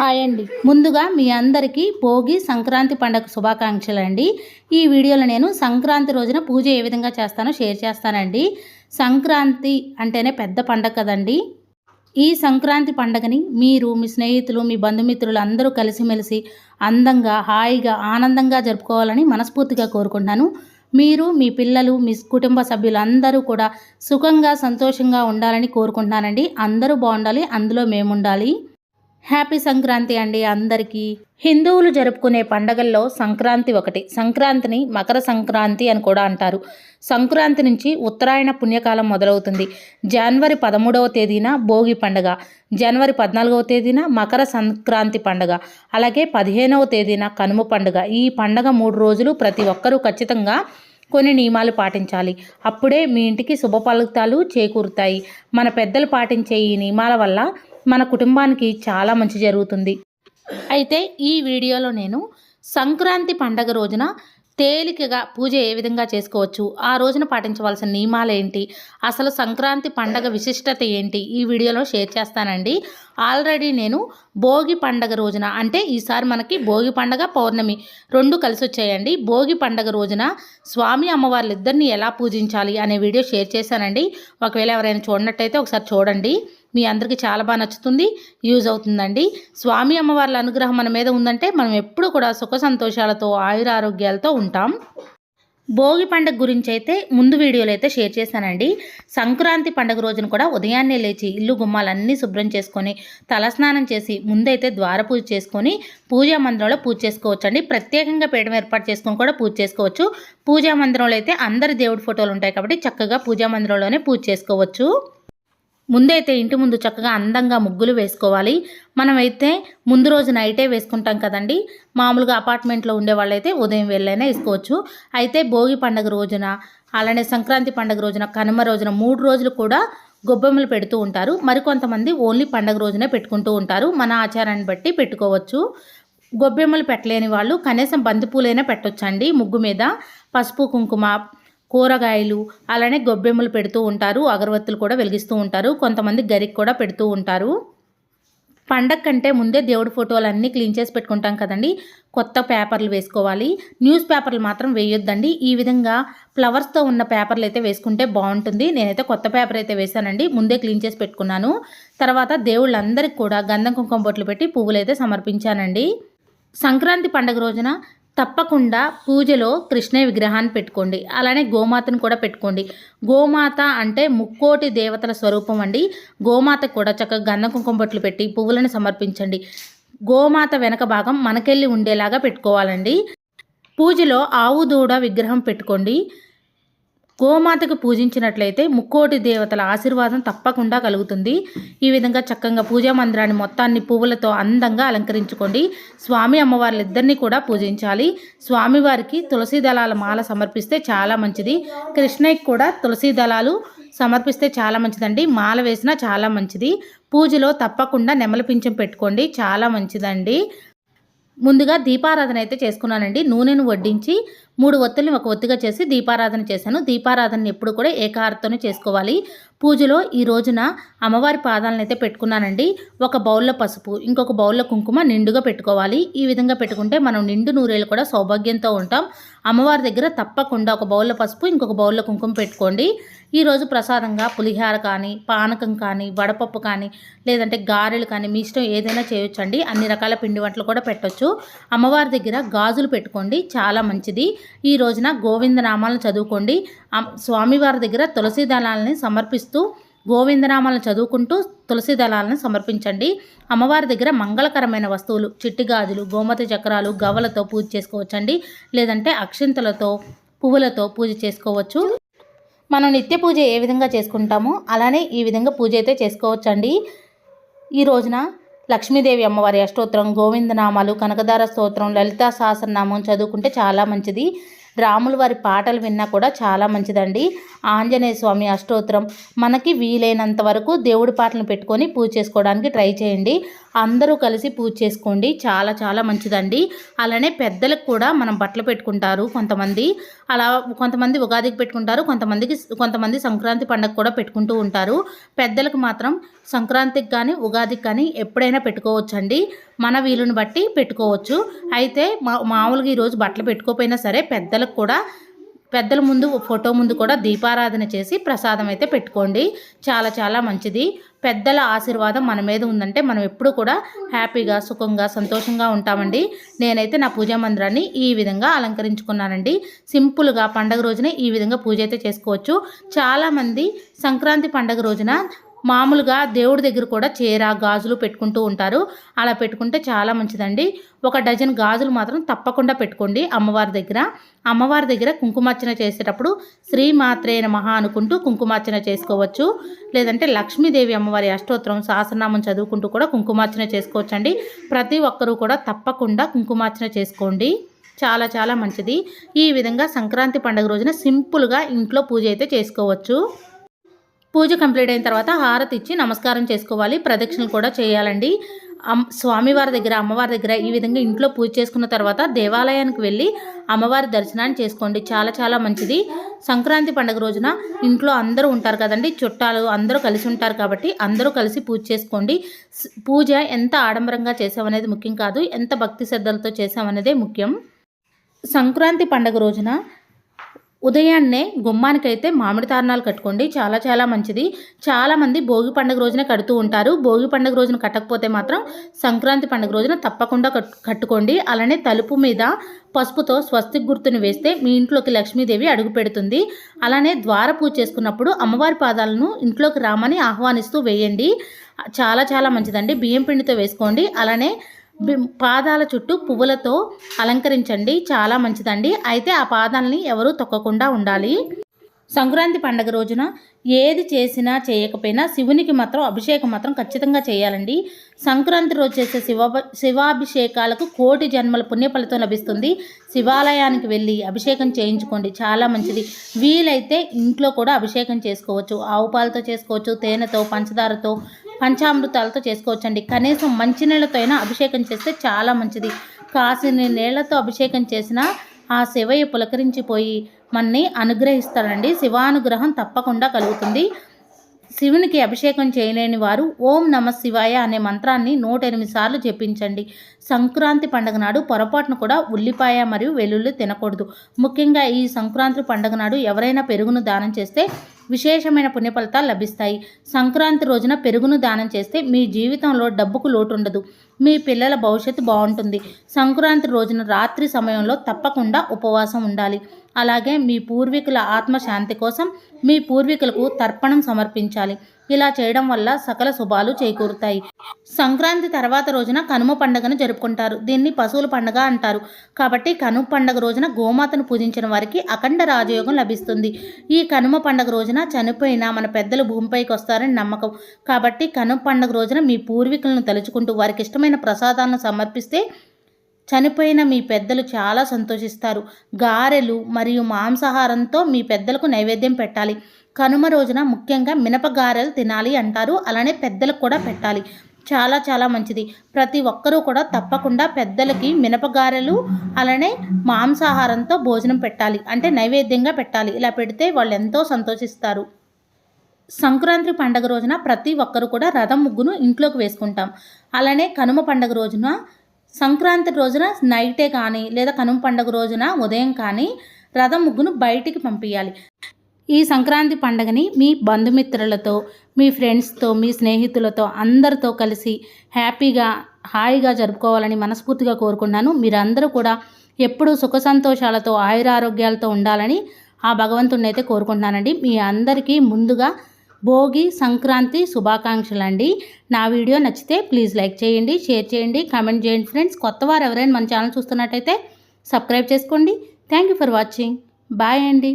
Hi అండి. ముందుగా మీ అందరికీ భోగి సంక్రాంతి పండగ శుభాకాంక్షలు అండి. ఈ వీడియోలో నేను సంక్రాంతి రోజున పూజ ఏ విధంగా చేస్తానో షేర్ చేస్తానండి. సంక్రాంతి అంటేనే పెద్ద పండగ కదండి. ఈ సంక్రాంతి పండగని మీరు మీ స్నేహితులు మీ బంధుమిత్రులు అందరూ కలిసిమెలిసి అందంగా హాయిగా ఆనందంగా జరుపుకోవాలని మనస్ఫూర్తిగా కోరుకుంటున్నాను. మీరు మీ పిల్లలు మీ కుటుంబ సభ్యులందరూ కూడా సుఖంగా సంతోషంగా ఉండాలని కోరుకుంటున్నానండి. అందరూ బాగుండాలి అందులో మేము ఉండాలి హ్యాపీ సంక్రాంతి అండి అందరికీ. హిందువులు జరుపుకునే పండగల్లో సంక్రాంతి ఒకటి. సంక్రాంతిని మకర సంక్రాంతి అని కూడా అంటారు. సంక్రాంతి నుంచి ఉత్తరాయణ పుణ్యకాలం మొదలవుతుంది. జనవరి పదమూడవ తేదీన భోగి పండగ. జనవరి పద్నాలుగవ తేదీన మకర సంక్రాంతి పండగ. అలాగే పదిహేనవ తేదీన కనుమ పండుగ. ఈ పండగ మూడు రోజులు ప్రతి ఒక్కరూ ఖచ్చితంగా కొన్ని నియమాలు పాటించాలి. అప్పుడే మీ ఇంటికి శుభ ఫలితాలు చేకూరుతాయి. మన పెద్దలు పాటించే ఈ నియమాల వల్ల మన కుటుంబానికి చాలా మంచి జరుగుతుంది. అయితే ఈ వీడియోలో నేను సంక్రాంతి పండగ రోజున తేలికగా పూజ ఏ విధంగా చేసుకోవచ్చు? ఆ రోజున పాటించవలసిన నియమాలు ఏంటి? అసలు సంక్రాంతి పండగ విశిష్టత ఏంటి? ఈ వీడియోలో షేర్ చేస్తానండి. ఆల్రెడీ నేను భోగి పండగ రోజున అంటే ఈసారి మనకి భోగి పండగ పౌర్ణమి రెండు కలిసి వచ్చాయండి. భోగి పండగ రోజున స్వామి అమ్మవార్లిద్దరిని ఎలా పూజించాలి అనే వీడియో షేర్ చేశానండి. ఒకవేళ ఎవరైనా చూడనట్టయితే ఒకసారి చూడండి. మీ అందరికీ చాలా బాగా నచ్చుతుంది యూజ్ అవుతుందండి. స్వామి అమ్మవార్ల అనుగ్రహం మన మీద ఉందంటే మనం ఎప్పుడు కూడా సుఖ సంతోషాలతో ఆయురారోగ్యాలతో ఉంటాం. భోగి పండుగ గురించి అయితే ముందు వీడియోలో అయితే షేర్ చేశానండి. సంక్రాంతి పండుగ రోజున కూడా ఉదయాన్నే లేచి ఇల్లు గుమ్మాలన్నీ శుభ్రం చేసుకొని తలస్నానం చేసి ముందైతే ద్వార పూజ చేసుకొని పూజా మందిరంలో పూజ చేసుకోవచ్చు ప్రత్యేకంగా పీఠం ఏర్పాటు చేసుకొని కూడా పూజ చేసుకోవచ్చు. పూజా మందిరంలో అయితే అందరి దేవుడి ఫోటోలు ఉంటాయి కాబట్టి చక్కగా పూజా మందిరంలోనే పూజ చేసుకోవచ్చు. ముందైతే ఇంటి ముందు చక్కగా అందంగా ముగ్గులు వేసుకోవాలి. మనమైతే ముందు రోజు నైటే వేసుకుంటాం కదండి. మామూలుగా అపార్ట్మెంట్లో ఉండే వాళ్ళైతే ఉదయం వెళ్ళైనా వేసుకోవచ్చు. అయితే భోగి పండుగ రోజున అలానే సంక్రాంతి పండుగ రోజున కనుమ రోజున మూడు రోజులు కూడా గొబ్బెమ్మలు పెడుతూ ఉంటారు. మరికొంతమంది ఓన్లీ పండగ రోజునే పెట్టుకుంటూ ఉంటారు. మన ఆచారాన్ని బట్టి పెట్టుకోవచ్చు. గొబ్బెమ్మలు పెట్టలేని వాళ్ళు కనీసం బంతిపూలైనా పెట్టొచ్చండి. ముగ్గు మీద పసుపు కుంకుమ కూరగాయలు అలానే గొబ్బెమ్మలు పెడుతూ ఉంటారు. అగరవత్తులు కూడా వెలిగిస్తూ ఉంటారు. కొంతమంది గరికి కూడా పెడుతూ ఉంటారు. పండగ కంటే ముందే దేవుడి ఫోటోలు అన్నీ క్లీన్ చేసి పెట్టుకుంటాం కదండి. కొత్త పేపర్లు వేసుకోవాలి. న్యూస్ పేపర్లు మాత్రం వేయొద్దండి. ఈ విధంగా ఫ్లవర్స్తో ఉన్న పేపర్లు అయితే వేసుకుంటే బాగుంటుంది. నేనైతే కొత్త పేపర్ అయితే వేశానండి. ముందే క్లీన్ చేసి పెట్టుకున్నాను. తర్వాత దేవుళ్ళందరికీ కూడా గంధం కుంకుమ బొట్లు పెట్టి పువ్వులు అయితే సమర్పించానండి. సంక్రాంతి పండగ రోజున తప్పకుండా పూజలో కృష్ణ విగ్రహాన్ని పెట్టుకోండి. అలానే గోమాతను కూడా పెట్టుకోండి. గోమాత అంటే ముక్కోటి దేవతల స్వరూపం అండి. గోమాత కూడా చక్కగా గంధ కుంకుమ బొట్లు పెట్టి పువ్వులను సమర్పించండి. గోమాత వెనక భాగం మనకెళ్ళి ఉండేలాగా పెట్టుకోవాలండి. పూజలో ఆవు దూడ విగ్రహం పెట్టుకోండి. గోమాతకు పూజించినట్లయితే ముక్కోటి దేవతల ఆశీర్వాదం తప్పకుండా కలుగుతుంది. ఈ విధంగా చక్కగా పూజా మందిరాన్ని మొత్తాన్ని పువ్వులతో అందంగా అలంకరించుకోండి. స్వామి అమ్మవార్లిద్దరినీ కూడా పూజించాలి. స్వామివారికి తులసి దళాల మాల సమర్పిస్తే చాలా మంచిది. కృష్ణయ్యకి కూడా తులసి దళాలు సమర్పిస్తే చాలా మంచిదండి. మాల వేసినా చాలా మంచిది. పూజలో తప్పకుండా నెమలి పింఛం పెట్టుకోండి. చాలా మంచిదండి. ముందుగా దీపారాధన అయితే చేసుకున్నానండి. నూనెను వడ్డించి మూడు ఒత్తుల్ని ఒక ఒత్తిగా చేసి దీపారాధన చేశాను. దీపారాధన ఎప్పుడు కూడా ఏకారతోనే చేసుకోవాలి. పూజలో ఈ రోజున అమ్మవారి పాదాలను అయితే పెట్టుకున్నానండి. ఒక బౌల్లో పసుపు ఇంకొక బౌల్లో కుంకుమ నిండుగా పెట్టుకోవాలి. ఈ విధంగా పెట్టుకుంటే మనం నిండు నూరేళ్ళు కూడా సౌభాగ్యంతో ఉంటాం. అమ్మవారి దగ్గర తప్పకుండా ఒక బౌల్లో పసుపు ఇంకొక బౌల్లో కుంకుమ పెట్టుకోండి. ఈరోజు ప్రసాదంగా పులిహార కానీ పానకం కానీ వడపప్పు కానీ లేదంటే గారెలు కానీ మీ ఇష్టం ఏదైనా చేయొచ్చండి. అన్ని రకాల పిండి వంటలు కూడా పెట్టొచ్చు. అమ్మవారి దగ్గర గాజులు పెట్టుకోండి. చాలా మంచిది. ఈ రోజున గోవిందనామాలను చదువుకోండి. స్వామివారి దగ్గర తులసి దళాలని సమర్పిస్తూ గోవిందనామాలను చదువుకుంటూ తులసి దళాలను సమర్పించండి. అమ్మవారి దగ్గర మంగళకరమైన వస్తువులు చిట్టి గాజులు గోమతి చక్రాలు గవ్వలతో పూజ చేసుకోవచ్చండి. లేదంటే అక్షింతలతో పువ్వులతో పూజ చేసుకోవచ్చు. మనం నిత్య పూజ ఏ విధంగా చేసుకుంటామో అలానే ఈ విధంగా పూజ అయితే చేసుకోవచ్చండి. ఈ రోజున లక్ష్మీదేవి అమ్మవారి అష్టోత్తరం గోవిందనామాలు కనకదార స్తోత్రం లలితా సహస్రనామం చదువుకుంటే చాలా మంచిది. రాముల వారి పాటలు విన్నా కూడా చాలా మంచిదండి. ఆంజనేయ స్వామి అష్టోత్తరం మనకి వీలైనంత వరకు దేవుడి పాటలను పెట్టుకొని పూజ చేసుకోవడానికి ట్రై చేయండి. అందరూ కలిసి పూజ చేసుకోండి. చాలా చాలా మంచిదండి. అలానే పెద్దలకు కూడా మనం బట్టలు పెట్టుకుంటారు కొంతమంది. అలా కొంతమంది ఉగాదికి పెట్టుకుంటారు కొంతమందికి కొంతమంది సంక్రాంతి పండుగ కూడా పెట్టుకుంటూ ఉంటారు. పెద్దలకు మాత్రం సంక్రాంతికి కానీ ఉగాదికి కానీ ఎప్పుడైనా పెట్టుకోవచ్చండి. మన వీలుని బట్టి పెట్టుకోవచ్చు. అయితే మా మామూలుగా ఈరోజు బట్టలు పెట్టుకోపోయినా సరే పెద్దలకు కూడా పెద్దల ముందు ఫోటో ముందు కూడా దీపారాధన చేసి ప్రసాదం అయితే పెట్టుకోండి. చాలా చాలా మంచిది. పెద్దల ఆశీర్వాదం మన మీద ఉందంటే మనం ఎప్పుడు కూడా హ్యాపీగా సుఖంగా సంతోషంగా ఉంటామండి. నేనైతే నా పూజా మందిరాన్ని ఈ విధంగా అలంకరించుకున్నానండి. సింపుల్గా పండగ రోజున ఈ విధంగా పూజ అయితే చేసుకోవచ్చు. చాలామంది సంక్రాంతి పండగ రోజున మామూలుగా దేవుడి దగ్గర కూడా చీర గాజులు పెట్టుకుంటూ ఉంటారు. అలా పెట్టుకుంటే చాలా మంచిదండి. ఒక డజన్ గాజులు మాత్రం తప్పకుండా పెట్టుకోండి అమ్మవారి దగ్గర. అమ్మవారి దగ్గర కుంకుమార్చన చేసేటప్పుడు శ్రీమాత్రేన మహా అనుకుంటూ కుంకుమార్చన చేసుకోవచ్చు. లేదంటే లక్ష్మీదేవి అమ్మవారి అష్టోత్తరం సహస్రనామం చదువుకుంటూ కూడా కుంకుమార్చన చేసుకోవచ్చండి. ప్రతి ఒక్కరూ కూడా తప్పకుండా కుంకుమార్చన చేసుకోండి. చాలా చాలా మంచిది. ఈ విధంగా సంక్రాంతి పండుగ రోజున సింపుల్గా ఇంట్లో పూజ అయితే చేసుకోవచ్చు. పూజ కంప్లీట్ అయిన తర్వాత హారతి ఇచ్చి నమస్కారం చేసుకోవాలి ప్రదక్షిణలు కూడా చేయాలండి. స్వామివారి దగ్గర అమ్మవారి దగ్గర ఈ విధంగా ఇంట్లో పూజ చేసుకున్న తర్వాత దేవాలయానికి వెళ్ళి అమ్మవారి దర్శనాన్ని చేసుకోండి. చాలా చాలా మంచిది. సంక్రాంతి పండుగ రోజున ఇంట్లో అందరూ ఉంటారు కదండి చుట్టాలు అందరూ కలిసి ఉంటారు కాబట్టి అందరూ కలిసి పూజ చేసుకోండి. పూజ ఎంత ఆడంబరంగా చేసామనేది ముఖ్యం కాదు ఎంత భక్తి శ్రద్ధలతో చేసామనేదే ముఖ్యం. సంక్రాంతి పండుగ రోజున ఉదయాన్నే గుమ్మానికైతే మామిడి తారణాలు కట్టుకోండి. చాలా చాలా మంచిది. చాలామంది భోగి పండుగ రోజున కడుతూ ఉంటారు. భోగి పండుగ రోజున కట్టకపోతే మాత్రం సంక్రాంతి పండుగ రోజున తప్పకుండా కట్టుకోండి. అలానే తలుపు మీద పసుపుతో స్వస్తిక్ గుర్తుని వేస్తే మీ ఇంట్లోకి లక్ష్మీదేవి అడుగు పెడుతుంది. అలానే ద్వార పూజ చేసుకున్నప్పుడు అమ్మవారి పాదాలను ఇంట్లోకి రామని ఆహ్వానిస్తూ వేయండి. చాలా చాలా మంచిదండి. బియ్యం పిండితో వేసుకోండి. అలానే పాదాల చుట్టూ పువ్వులతో అలంకరించండి. చాలా మంచిదండి. అయితే ఆ పాదాలని ఎవరూ తొక్కకుండా ఉండాలి. సంక్రాంతి పండగ రోజున ఏది చేసినా చేయకపోయినా శివునికి మాత్రం అభిషేకం మాత్రం ఖచ్చితంగా చేయాలండి. సంక్రాంతి రోజు చేసే శివ శివాభిషేకాలకు కోటి జన్మల పుణ్యఫలితం లభిస్తుంది. శివాలయానికి వెళ్ళి అభిషేకం చేయించుకోండి. చాలా మంచిది. వీలైతే ఇంట్లో కూడా అభిషేకం చేసుకోవచ్చు. ఆవు పాలతో చేసుకోవచ్చు తేనెతో పంచదారతో పంచామృతాలతో చేసుకోవచ్చండి. కనీసం మంచినీళ్ళతో అయినా అభిషేకం చేస్తే చాలా మంచిది. కాసిన నీళ్ళతో అభిషేకం చేసిన ఆ శివయ్య పులకరించిపోయి మన్ని అనుగ్రహిస్తాడండి. శివానుగ్రహం తప్పకుండా కలుగుతుంది. శివునికి అభిషేకం చేయలేని వారు ఓం నమ శివాయ అనే మంత్రాన్ని నూట ఎనిమిది సార్లు జపించండి. సంక్రాంతి పండుగ నాడు పొరపాటును కూడా ఉల్లిపాయ మరియు వెల్లుల్లి తినకూడదు. ముఖ్యంగా ఈ సంక్రాంతి పండుగ నాడు ఎవరైనా పెరుగును దానం చేస్తే విశేషమైన పుణ్యఫలితాలు లభిస్తాయి. సంక్రాంతి రోజున పెరుగును దానం చేస్తే మీ జీవితంలో డబ్బుకు లోటు ఉండదు మీ పిల్లల భవిష్యత్తు బాగుంటుంది. సంక్రాంతి రోజున రాత్రి సమయంలో తప్పకుండా ఉపవాసం ఉండాలి. అలాగే మీ పూర్వీకుల ఆత్మశాంతి కోసం మీ పూర్వీకులకు తర్పణం సమర్పించాలి. ఇలా చేయడం వల్ల సకల శుభాలు చేకూరుతాయి. సంక్రాంతి తర్వాత రోజున కనుమ పండుగను జరుపుకుంటారు. దీన్ని పశువుల పండుగ అంటారు. కాబట్టి కనుమ పండుగ రోజున గోమాతను పూజించిన వారికి అఖండ రాజయోగం లభిస్తుంది. ఈ కనుమ పండుగ రోజున చనిపోయిన మన పెద్దలు భూమిపైకి వస్తారని నమ్మకం. కాబట్టి కనుమ పండుగ రోజున మీ పూర్వీకులను తలుచుకుంటూ వారికి ఇష్టమైన ప్రసాదాలను సమర్పిస్తే చనిపోయిన మీ పెద్దలు చాలా సంతోషిస్తారు. గారెలు మరియు మాంసాహారంతో మీ పెద్దలకు నైవేద్యం పెట్టాలి. కనుమ రోజున ముఖ్యంగా మినపగారెలు తినాలి అంటారు. అలానే పెద్దలకు కూడా పెట్టాలి. చాలా చాలా మంచిది. ప్రతి ఒక్కరూ కూడా తప్పకుండా పెద్దలకి మినపగారెలు అలానే మాంసాహారంతో భోజనం పెట్టాలి. అంటే నైవేద్యంగా పెట్టాలి. ఇలా పెడితే వాళ్ళు ఎంతో సంతోషిస్తారు. సంక్రాంతి పండగ రోజున ప్రతి ఒక్కరు కూడా రథం ముగ్గును ఇంట్లోకి వేసుకుంటాం. అలానే కనుమ పండగ రోజున సంక్రాంతి రోజున నైటే కానీ లేదా కనుమ పండగ రోజున ఉదయం కానీ రథం ముగ్గును బయటికి పంపించాలి ఈ సంక్రాంతి పండుగని మీ బంధుమిత్రులతో మీ ఫ్రెండ్స్తో మీ స్నేహితులతో అందరితో కలిసి హ్యాపీగా హాయిగా జరుపుకోవాలని మనస్ఫూర్తిగా కోరుకున్నాను మీరందరూ కూడా ఎప్పుడూ సుఖ సంతోషాలతో ఆయురారోగ్యాలతో ఉండాలని ఆ భగవంతుడిని అయితే కోరుకుంటున్నానండి. మీ అందరికీ ముందుగా భోగి సంక్రాంతి శుభాకాంక్షలు అండి నా వీడియో నచ్చితే ప్లీజ్ లైక్ చేయండి షేర్ చేయండి కామెంట్ చేయండి ఫ్రెండ్స్. కొత్త వారు ఎవరైనా మన ఛానల్ చూస్తున్నట్టయితే సబ్స్క్రైబ్ చేసుకోండి. Thank you for watching. Bye అండి.